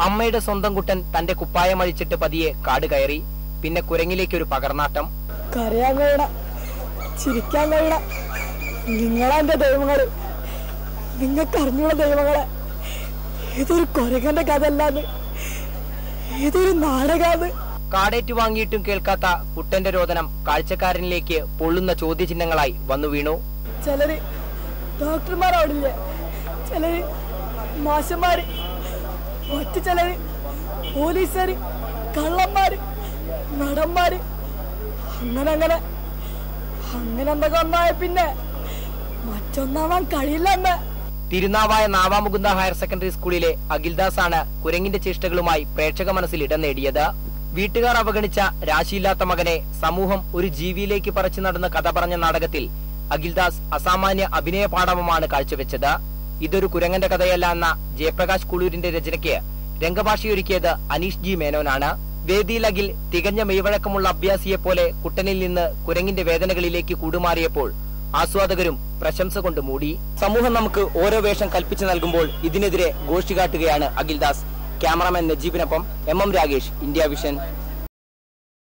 അമ്മയുടെ സ്വന്തം കുട്ടൻ തന്റെ കുപ്പായം അഴിച്ചിട്ട് പതിയെ കാട് കയറി. പിന്നെ കുരങ്ങിലേക്കൊരു പകർനാട്ടം കരയാൻ കഴിയണ. ചിരിക്കാൻ കഴിയണ. നിങ്ങളാ എന്റെ ദൈവങ്ങൾ. നിങ്ങൾക്ക് അറിഞ്ഞുള്ള ദൈവങ്ങളെ. ഇതൊരു കൊരകന്റെ കഥ അല്ലാന്ന് ഇതൊരു നാടകാന്ന്. കാടേറ്റ് വാങ്ങിയിട്ടും കേൾക്കാത്ത കുട്ടന്റെ രോദനം കാഴ്ചക്കാരനിലേക്ക് പൊള്ളുന്ന ചോദ്യചിഹ്നങ്ങളായി വന്നു വീണു. ചിലര് ഡോക്ടർമാരോടില്ലേ ചിലര് മാഷന്മാര്. മറ്റു ചിലര് പോലീസുകാര് കള്ളന്മാര് നടന്മാര് അങ്ങനെ അങ്ങനെ. അങ്ങനെ എന്തൊക്കെ ഒന്നായ പിന്നെ മറ്റൊന്നാവാൻ കഴിയില്ല അമ്മ തിരുനാവായ നാവാമുകുന്ദ ഹയർ സെക്കൻഡറി സ്കൂളിലെ അഖിൽദാസ് ആണ് കുരങ്ങിന്റെ ചേഷ്ടകളുമായി പ്രേക്ഷക മനസ്സിൽ ഇടം നേടിയത്. വീട്ടുകാർ അവഗണിച്ച രാശിയില്ലാത്ത മകനെ സമൂഹം ഒരു ജീവിയിലേക്ക് പറിച്ചു നടന്ന കഥ പറഞ്ഞ നാടകത്തിൽ അഖിൽദാസ് അസാമാന്യ അഭിനയ പാഠവുമാണ് കാഴ്ചവെച്ചത്. ഇതൊരു കുരങ്ങന്റെ കഥയല്ല എന്ന ജയപ്രകാശ് കുളൂരിന്റെ രചനയ്ക്ക് രംഗഭാഷയൊരുക്കിയത് അനീഷ് ജി മേനോനാണ്. വേദിയിലകിൽ തികഞ്ഞ മെയ്വഴക്കമുള്ള അഭ്യാസിയെ പോലെ കുട്ടനിൽ നിന്ന് കുരങ്ങിന്റെ വേദനകളിലേക്ക് കൂടുമാറിയപ്പോൾ ആസ്വാദകരും പ്രശംസ കൊണ്ട് മൂടി. സമൂഹം നമുക്ക് ഓരോ വേഷം കൽപ്പിച്ചു നൽകുമ്പോൾ ഇതിനെതിരെ ഗോഷ്ടി കാട്ടുകയാണ് Akhildas. Cameraman നജീബിനൊപ്പം M M Ragesh India vision.